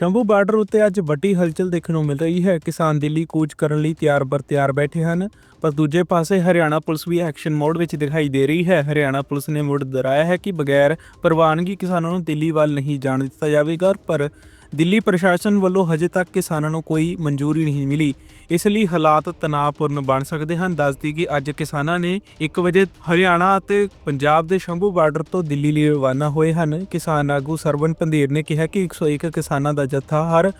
Shambhu border ਉੱਤੇ ਅੱਜ ਵੱਡੀ ਹਲਚਲ ਦੇਖਣ ਨੂੰ ਮਿਲ ਰਹੀ ਹੈ। ਕਿਸਾਨ ਦਿੱਲੀ ਕੂਚ ਕਰਨ ਲਈ ਤਿਆਰ ਬਰ ਤਿਆਰ ਬੈਠੇ ਹਨ। ਪਰ ਦੂਜੇ ਪਾਸੇ ਹਰਿਆਣਾ ਪੁਲਿਸ ਵੀ ਐਕਸ਼ਨ ਮੋਡ ਵਿੱਚ ਦਿਖਾਈ ਦੇ ਰਹੀ ਹੈ। ਹਰਿਆਣਾ ਪੁਲਿਸ ਨੇ ਮੁੜ ਦੁਹਰਾਇਆ ਹੈ ਕਿ ਬਗੈਰ ਪ੍ਰਵਾਨਗੀ ਕਿਸਾਨਾਂ ਨੂੰ ਦਿੱਲੀ ਵੱਲ ਨਹੀਂ ਜਾਣ ਦਿੱਤਾ ਜਾਵੇਗਾ। ਪਰ ਦਿੱਲੀ ਪ੍ਰਸ਼ਾਸਨ ਵੱਲੋਂ ਹਜੇ ਤੱਕ ਕਿਸਾਨਾਂ ਨੂੰ ਕੋਈ ਮਨਜ਼ੂਰੀ ਨਹੀਂ ਮਿਲੀ। ਇਸ ਲਈ ਹਾਲਾਤ ਤਣਾਅਪੂਰਨ ਬਣ ਸਕਦੇ ਹਨ। ਦੱਸਦੀ ਕਿ ਅੱਜ ਕਿਸਾਨਾਂ ਨੇ 1 ਵਜੇ ਹਰਿਆਣਾ ਅਤੇ ਪੰਜਾਬ ਦੇ ਸ਼ੰਭੂ ਬਾਰਡਰ ਤੋਂ ਦਿੱਲੀ ਲਈ ਰਵਾਨਾ ਹੋਏ ਹਨ। ਕਿਸਾਨ ਆਗੂ ਸਰਵਨ ਪੰਧੀਰ ਨੇ ਕਿਹਾ ਕਿ 101 ਕਿਸਾਨਾਂ ਦਾ ਜੱਥਾ ਹਰ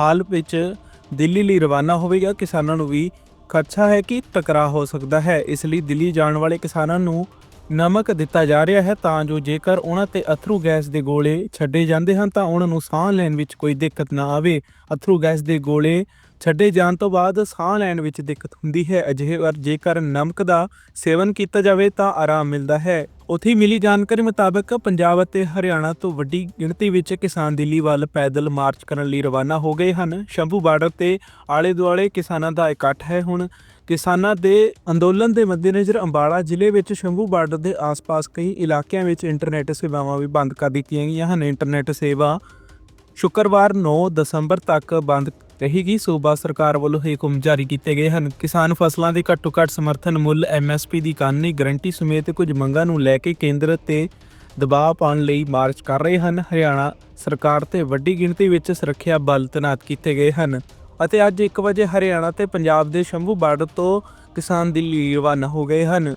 ਹਾਲ ਵਿੱਚ ਦਿੱਲੀ ਲਈ ਰਵਾਨਾ ਹੋਵੇਗਾ। ਕਿਸਾਨਾਂ ਨੂੰ ਵੀ ਖਦਸ਼ਾ ਹੈ ਕਿ ਟਕਰਾਅ ਹੋ ਸਕਦਾ ਹੈ। ਇਸ ਲਈ ਦਿੱਲੀ ਜਾਣ ਵਾਲੇ ਕਿਸਾਨਾਂ ਨੂੰ ਨਮਕ ਦਿੱਤਾ ਜਾ ਰਿਹਾ ਹੈ ਤਾਂ ਜੋ ਜੇਕਰ ਉਹਨਾਂ ਤੇ ਅਥਰੂ ਗੈਸ ਦੇ ਗੋਲੇ ਛੱਡੇ ਜਾਂਦੇ ਹਨ ਤਾਂ ਉਹਨਾਂ ਨੂੰ ਸਾਹ ਲੈਣ ਵਿੱਚ ਕੋਈ ਦਿੱਕਤ ਨਾ ਆਵੇ। ਅਥਰੂ ਗੈਸ ਦੇ ਗੋਲੇ ਛੱਡੇ ਜਾਣ ਤੋਂ ਬਾਅਦ ਸਾਹ ਲੈਣ ਵਿੱਚ ਦਿੱਕਤ ਹੁੰਦੀ ਹੈ। ਅਜਿਹੇ ਵਾਰ ਜੇਕਰ ਨਮਕ ਦਾ ਸੇਵਨ ਕੀਤਾ ਜਾਵੇ ਤਾਂ ਆਰਾਮ ਮਿਲਦਾ ਹੈ। ਉੱਥੇ ਮਿਲੀ ਜਾਣਕਾਰੀ ਮੁਤਾਬਕ ਪੰਜਾਬ ਅਤੇ ਹਰਿਆਣਾ ਤੋਂ ਵੱਡੀ ਗਿਣਤੀ ਵਿੱਚ ਕਿਸਾਨ ਦਿੱਲੀ ਵੱਲ ਪੈਦਲ ਮਾਰਚ ਕਰਨ ਲਈ ਰਵਾਨਾ ਹੋ ਗਏ ਹਨ। ਸ਼ੰਭੂ ਬਾਰਡਰ ਤੇ ਆਲੇ ਦੁਆਲੇ ਕਿਸਾਨਾਂ ਦਾ ਇਕੱਠ ਹੈ। ਹੁਣ ਕਿਸਾਨਾਂ ਦੇ ਅੰਦੋਲਨ ਦੇ ਮੱਦੇਨਜ਼ਰ ਅੰਬਾਲਾ ਜ਼ਿਲ੍ਹੇ ਵਿੱਚ ਸ਼ੰਭੂ ਬਾਰਡਰ ਦੇ ਆਸ-ਪਾਸ ਕਈ ਇਲਾਕਿਆਂ ਵਿੱਚ ਇੰਟਰਨੈਟ ਸੇਵਾਵਾਂ ਵੀ ਬੰਦ ਕਰ ਦਿੱਤੀਆਂ ਗਈਆਂ ਹਨ। ਇੰਟਰਨੈਟ ਸੇਵਾ ਸ਼ੁੱਕਰਵਾਰ 9 ਦਸੰਬਰ ਤੱਕ ਬੰਦ ਰਹੇਗੀ ਸੂਬਾ ਸਰਕਾਰ ਵੱਲੋਂ ਇਹ ਹੁਕਮ ਜਾਰੀ ਕੀਤੇ ਗਏ ਹਨ। ਕਿਸਾਨ ਫਸਲਾਂ ਦੇ ਘੱਟੋ ਘੱਟ ਸਮਰਥਨ ਮੁੱਲ ਐਮਐਸਪੀ ਦੀ ਕਾਨੂੰਨੀ ਗਰੰਟੀ ਸਮੇਤ ਕੁਝ ਮੰਗਾਂ ਨੂੰ ਲੈ ਕੇ ਕੇਂਦਰ ਤੇ ਦਬਾਅ ਪਾਉਣ ਲਈ ਮਾਰਚ ਕਰ ਰਹੇ ਹਨ। ਹਰਿਆਣਾ ਸਰਕਾਰ ਤੇ ਵੱਡੀ ਗਿਣਤੀ ਵਿੱਚ ਸੁਰੱਖਿਆ ਬਲ ਤੈਨਾਤ ਕੀਤੇ ਗਏ ਹਨ ਅਤੇ ਅੱਜ 1 ਵਜੇ ਹਰਿਆਣਾ ਤੇ ਪੰਜਾਬ ਦੇ ਸ਼ੰਭੂ ਬਾਰਡਰ ਤੋਂ ਕਿਸਾਨ ਦਿੱਲੀ ਰਵਾਨਾ ਹੋ ਗਏ ਹਨ।